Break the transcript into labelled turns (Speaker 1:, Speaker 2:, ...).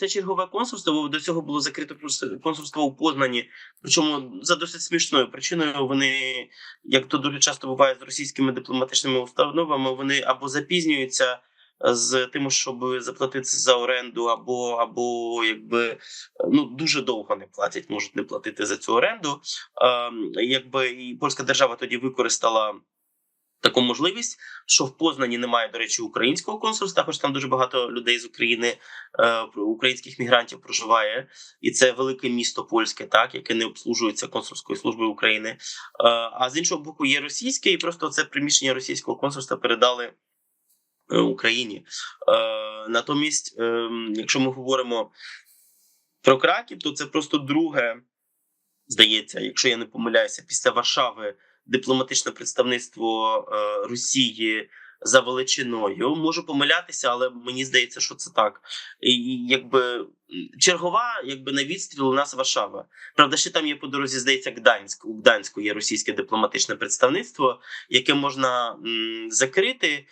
Speaker 1: це чергове консульство. бо До цього було закрито консульство у Познані. Причому за досить смішною причиною вони, як то дуже часто буває з російськими дипломатичними установами, вони або запізнюються з тим, щоб заплатити за оренду, або або якби ну дуже довго не платять, можуть не платити за цю оренду. Е, якби і польська держава тоді використала. Таку можливість, що в Познані немає, до речі, українського консульства, хоч там дуже багато людей з України, е, українських мігрантів проживає, і це велике місто польське, так яке не обслужується консульською службою України. Е, а з іншого боку, є російське, і просто це приміщення російського консульства передали е, Україні. Натомість, е, якщо ми говоримо про Краків, то це просто друге, здається, якщо я не помиляюся, після Варшави дипломатичне представництво е, Росії за величиною. Можу помилятися, але мені здається, що це так. І якби чергова, якби на відстріл у нас Варшава. Правда, ще там є по дорозі, здається, Гданськ. У Гданську є російське дипломатичне представництво, яке можна м, закрити